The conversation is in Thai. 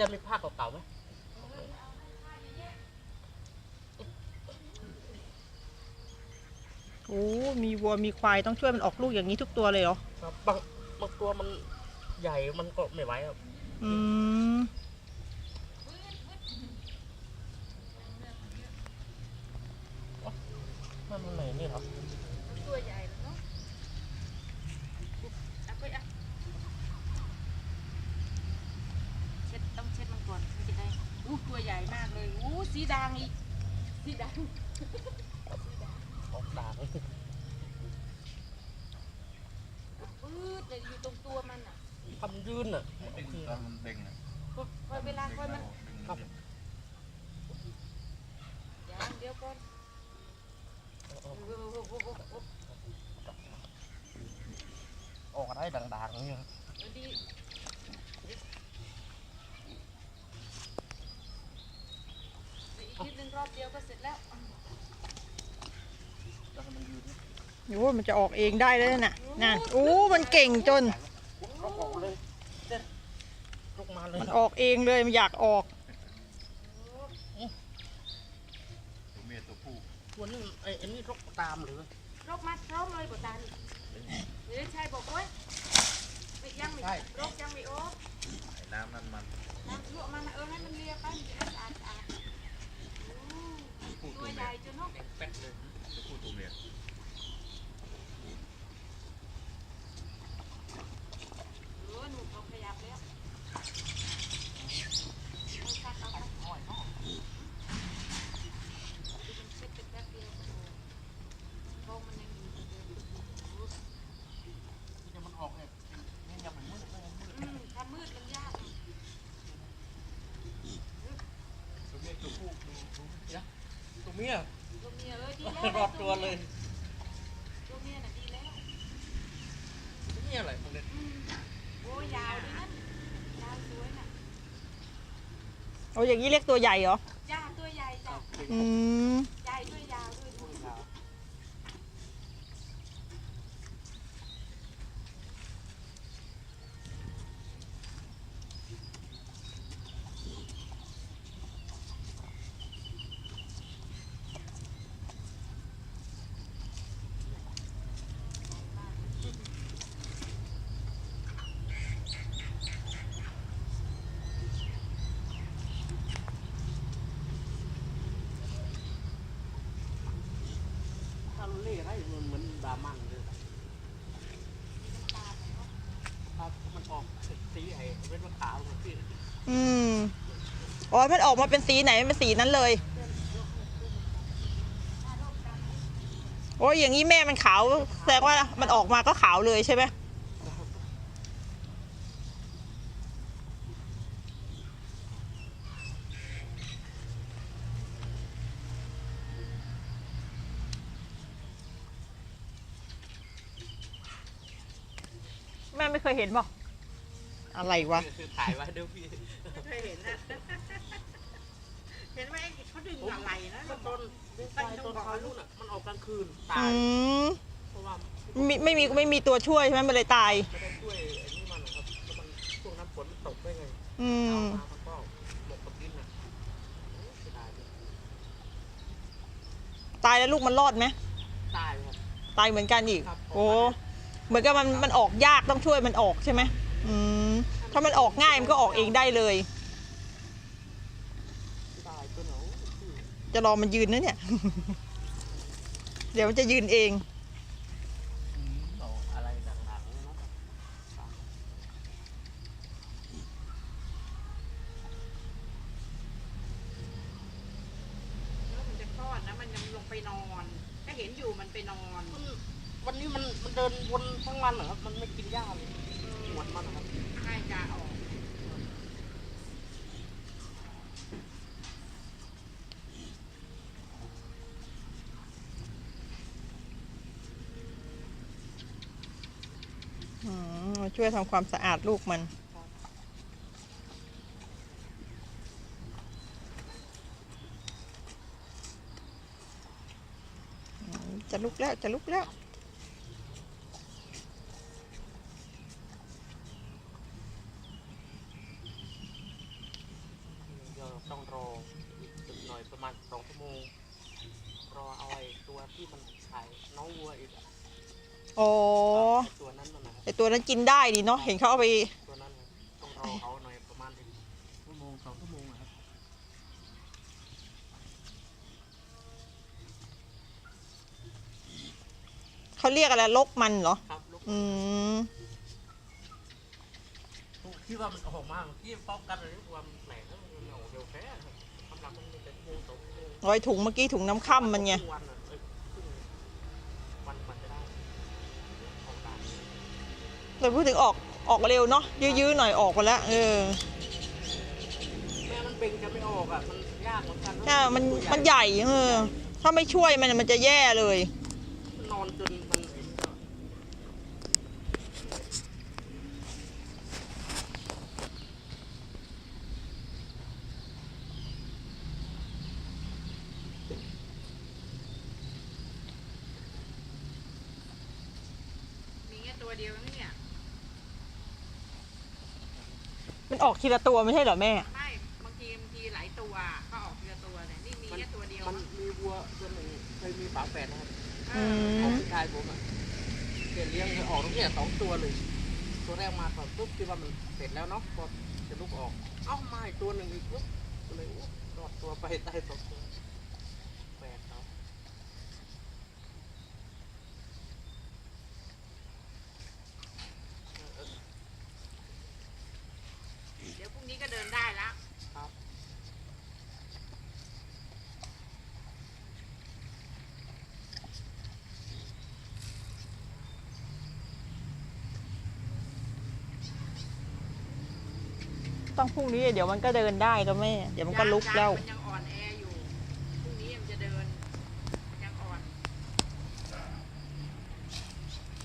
จะมีผ้าเก่าๆไหมโอ้มีวัวมีควายต้องช่วยมันออกลูกอย่างนี้ทุกตัวเลยเหรอครับบางบางตัวมันใหญ่มันก็ไม่ไหวครับอืมมันมันไหนนี่เหรอ ตัวใหญ่เลยเนาะเอาไปอะเช็ดต้องเช็ดมันก่อนมันจะได้อู้ตัวใหญ่มากเลยอู้ สีด่างอีกสีด่างออกด่างปื๊ดเลยอยู่ตรงตัวมันอะทำยืนอะดึงตอนมันเบ่งนะคอยเวลาคอยมันดึงครับอย่างเดียวก่อนโอ้โหโอ้โหโอ้โหโอ้โหออกอะไรด่างๆนี่ครับเอาดีอีกนิ ดนึงรอบเดียวก็เสร็จแล้วแล้วให้มันยืนโอ้มันจะออกเองได้แล้วน่ะนั่นโอ้มันเก่งจนก็ออกเลยเด็ดลุกมาเลยมันออกเองเลยมันอยากออก ตัวเมียตัวผู้ตัวนี้ไอ้ไอ้นี่รกตามหรือรกมัดพร้อมเลยบดดันเดี๋ยวชายบอกโอ้ยไม่ยังไม่รกยังไม่โอ้ไอ้น้ำนั่นมันน้ำลวกมันเออให้มันเลียไปมันจะได้สะอาดสะอาดอู้ ผู้ตัตัววใหเมี ญ่ ย จนเนาะ แป๊ดเลย ตัวผู้ตัวเมีย เออหนูเขาขยับแล้วเอาซักเอาซักหน่อยเนาะดูมันเช็ดเป็นแป๊บเดียวโอ้โหท้องมันยังอยู่เหมือนเดิมอู้ ที่จะมันออกเนี่ยนี่ยังไม่มืดเลยมืด อืมถ้ามืดมันยาก ตัวเมียตัวผู้ดูดู ตัวเมียตัวเมียเออดีแล้วรอดตัวเลยตัวเมียน่ะดีแล้วตัวเมียอะไรพวกเนี้ยอืมโอ้ยยาวเลยนะยาวสวยน่ะโอ้อย่างนี้เรียกตัวใหญ่เหรอจ้าตัวใหญ่จ้ะ อืม ใหญ่ด้วยยาวด้วยดูสิ ถ้าเราเล่ให้ มันอนดามันเลยครับมันออกสีไอ้เม็ดมะขาวของพี่อืมอ๋อมันออกมาเป็นสีไหนมันเป็นสีนั้นเลย โอ้ยอย่างนี้แม่มันขาว แสดงว่ามันออกมาก็ขาวเลยใช่ไหมแม่ ไม่เคยเห็นบอกอะไรวะ คือถ่ายไว้เดี๋ยวพี่เคยเห็นนะเห็นไหมเขาดึงอะไรนะมันตอนดีไซน์ตอนเขารุ่นอะมันออกกลางคืนตาอืยมเพราะว่าไม่ไม่มีไม่มีตัวช่วยใช่ไหมมันเลยตาย ไม่ได้ช่วยไอ้นี่มันนะครับแล้วมันช่วงนั้นฝนมันตกได้ไงอืเอาม มามันก็หมกกับดินอะโอ้เสียดายเลยตายแล้วลูกมันรอดไหมตายครับ ตายเหมือนกันอีก ครับ โอ้ เหมือนกับมันมันออกยากต้องช่วยมันออกใช่ไหมอืมถ้ามันออกง่ายมันก็ออกเองได้เลย จะรอมันยืนนะเนี่ย เดี๋ยวมันจะยืนเองไรหนักๆเนี่ยเนาะแล้วมันจะคลอดนะมันยังลงไปนอนถ้าเห็นอยู่มันไปนอน วันนี้มันมันเดินวนทั้งวันเหรอครับ มันไม่กินหญ้าเลยหมดมันนะครับให้กาออกอืมมาช่วยทำความสะอาดลูกมัน จะลุกแล้ว จะลุกแล้ว ต้องรออีกสักหน่อยประมาณสองชั่วโมง รอเอาไอ้ตัวที่มันขายน้องวัวอีกอะอ๋อไอ้ตัวนั้นมันนะครับไอตัวนั้นกินได้ดีเนาะเห็นเขาเอาไป ตัวนั้นน่ะต้องรอเขาหน่อยประมาณอีกชั่วโมงสองชั่วโมงอะครับเขาเรียกอะไรลกมันเหรอ ครับลูกอืม คิดว่ามันออกมาเมื่อกี้ป้องกันเลยว่ามันแปลกแล้วมันออกเร็วแค่กำลังมันมีแต่ชั่วโมงสองชั่วโมงร้อยถุงเมื่อกี้ถุงน้ำค่ำมันไงครึ่วันอะเอ้ยครึ่งวันมันจะได้ออกได้แต่พูดถึงออกออกเร็วเนาะยื้อๆหน่อยออกไปแล้วเออแม่มันเป็นจะไม่ออกอะมันยากเหมือนกันถ้ามันมันใหญ่เออถ้าไม่ช่วยมันมันจะแย่เลย มันนอนจนมันไอ้นี่ก็ มีแค่ตัว เดียวนี่เนี่ยมันออกทีละตัวไม่ใช่เหรอแม่ ไม่บางทีบางทีหลายตัวก็ออกทีละตัวเนี่ยนี่มีแค่ตัวเดียวมันมีวัวตัวหนึ่งเคยมีฝาแฝดนะครับเออือมของพี่ชายผมอะเกิดเลี้ยงเลยออกตรงเนี้ยสองตัวเลย ตัวแรกมาก่อนปุ๊บคิดว่ามันเสร็จแล้วเนาะพอจะลุกออก เอ้ามาอีกตัวหนึ่งอีกปุ๊บก็เลยอุ๊ยรอดตัวไปใต้สองตัวแฝดเขา เดี๋ยวพรุ่งนี้ ก็เดินได้แล้วครับต้องพรุ่งนี้เดี๋ยวมันก็เดินได้แล้วแม่ เดี๋ยวมันก็ลุกแล้ว มันยังอ่อนแอ